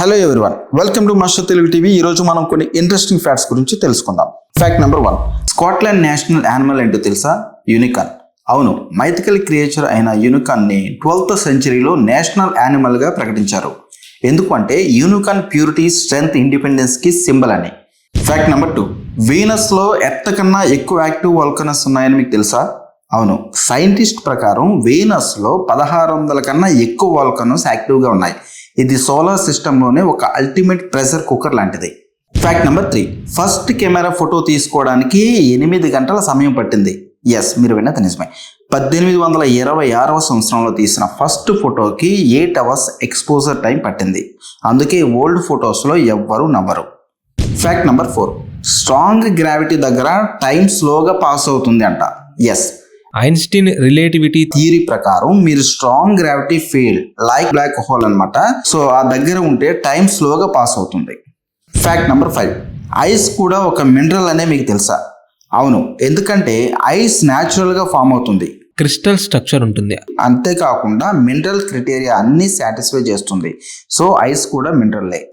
Hello everyone welcome to master Telugu TV. ఈ రోజు మనం కొన్ని ఇంట్రెస్టింగ్ ఫ్యాక్ట్స్ గురించి తెలుసుకుందాం. Fact number one Scotland national animal ఏంటో తెలుసా? యూనికాన్ అవును మైథికల్ క్రియేచర్ అయిన యూనికాన్ని ట్వెల్త్ సెంచరీలో నేషనల్ యానిమల్గా ప్రకటించారు. ఎందుకంటే యూనికాన్ ప్యూరిటీ స్ట్రెంగ్త్ ఇండిపెండెన్స్కి సింబల్ అని. ఫ్యాక్ట్ నెంబర్ టూ వీనస్లో ఎర్త్ కన్నా ఎక్కువ యాక్టివ్ వల్కనస్ ఉన్నాయని మీకు తెలుసా? అవును సైంటిస్ట్ ప్రకారం వీనస్లో పదహారు వందల కన్నా ఎక్కువ వాల్కనోస్ యాక్టివ్గా ఉన్నాయి. ఇది సోలార్ సిస్టంలోనే ఒక అల్టిమేట్ ప్రెషర్ కుక్కర్ లాంటిది. Fact number three first camera photo తీసుకోవడానికి ఎనిమిది గంటల సమయం పట్టింది. ఎస్ మీరు విన్నది నిజమే. పద్దెనిమిది వందల ఇరవై ఆరవ సంవత్సరంలో తీసిన ఫస్ట్ ఫోటోకి ఎయిట్ అవర్స్ ఎక్స్పోజర్ టైం పట్టింది. అందుకే ఓల్డ్ ఫొటోస్లో ఎవ్వరూ నవ్వరు. Fact number four strong gravity దగ్గర టైం స్లోగా పాస్ అవుతుంది అంట. ఎస్ ఐన్స్టీన్ రిలేటివిటీ థియరీ ప్రకారం మీరు strong gravity field like black hole అన్నమాట. సో ఆ దగ్గర ఉంటే టైం స్లోగా పాస్ అవుతుంది. ఫ్యాక్ట్ నెంబర్ ఫైవ్ ఐస్ కూడా ఒక మినరల్ అనే మీకు తెలుసా? అవును. ఎందుకంటే ఐస్ న్యాచురల్గా ఫామ్ అవుతుంది. క్రిస్టల్ స్ట్రక్చర్ ఉంటుంది. అంతేకాకుండా మినరల్ క్రైటీరియా అన్ని సాటిస్ఫై చేస్తుంది. సో ఐస్ కూడా మినరల్లే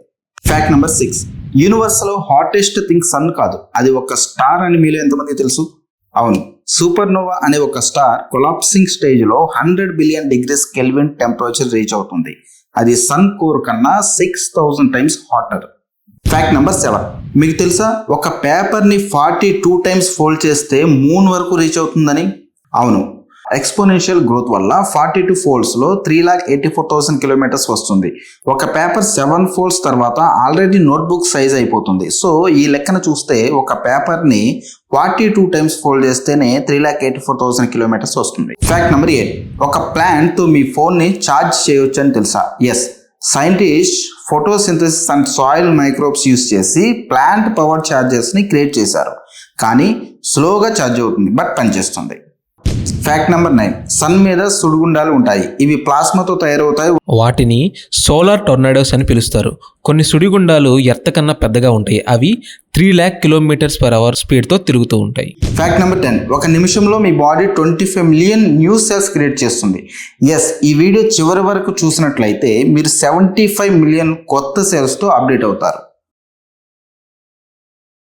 ఫ్యాక్ట్ నెంబర్ సిక్స్ యూనివర్స్లో హాటెస్ట్ థింగ్ సన్ కాదు. అది ఒక స్టార్ అని మీలో ఎంతమంది తెలుసు? అవును. సూపర్నోవా అనే ఒక స్టార్ కొలాప్సింగ్ స్టేజ్లో hundred billion degrees kelvin temperature reach అవుతుంది. అది సన్ కోర్ కన్నా six thousand times hotter. Fact number seven. మీకు తెలుసా? ఒక పేపర్ని ఫార్టీ టూ టైమ్స్ ఫోల్డ్ చేస్తే మూన్ వరకు రీచ్ అవుతుందని? అవును. ఎక్స్పోనెన్షియల్ గ్రోత్ వల్ల forty two ఫోల్డ్స్లో three lakh eighty four thousand kilometres వస్తుంది. ఒక పేపర్ సెవెన్ ఫోల్డ్స్ తర్వాత ఆల్రెడీ నోట్బుక్ సైజ్ అయిపోతుంది. సో ఈ లెక్కన చూస్తే ఒక పేపర్ని ఫార్టీ టూ టైమ్స్ ఫోల్డ్ చేస్తేనే three lakh eighty four thousand kilometres వస్తుంది. ఫ్యాక్ట్ నెంబర్ ఎయిట్ ఒక ప్లాంట్తో మీ ఫోన్ని ఛార్జ్ చేయొచ్చు అని తెలుసా? Yes scientist photosynthesis and soil microbes use చేసి ప్లాంట్ పవర్ ఛార్జర్స్ని క్రియేట్ చేశారు. కానీ స్లోగా ఛార్జ్ అవుతుంది బట్ పనిచేస్తుంది. Fact number nine. సన్ మీద సుడిగుండాలు ఉంటాయి. ఇవి ప్లాస్మాతో తయారవుతాయి. వాటిని సోలార్ టొర్నాడోస్ అని పిలుస్తారు. కొన్ని సుడిగుండాలు ఎర్త కన్నా పెద్దగా ఉంటాయి. అవి three lakh kilometres per hour స్పీడ్తో తిరుగుతూ ఉంటాయి. Fact number ten. ఒక నిమిషంలో మీ body twenty five million new cells create చేస్తుంది. ఎస్ ఈ వీడియో చివరి వరకు చూసినట్లయితే మీరు సెవెంటీ ఫైవ్ మిలియన్ కొత్త సెల్స్తో అప్డేట్ అవుతారు.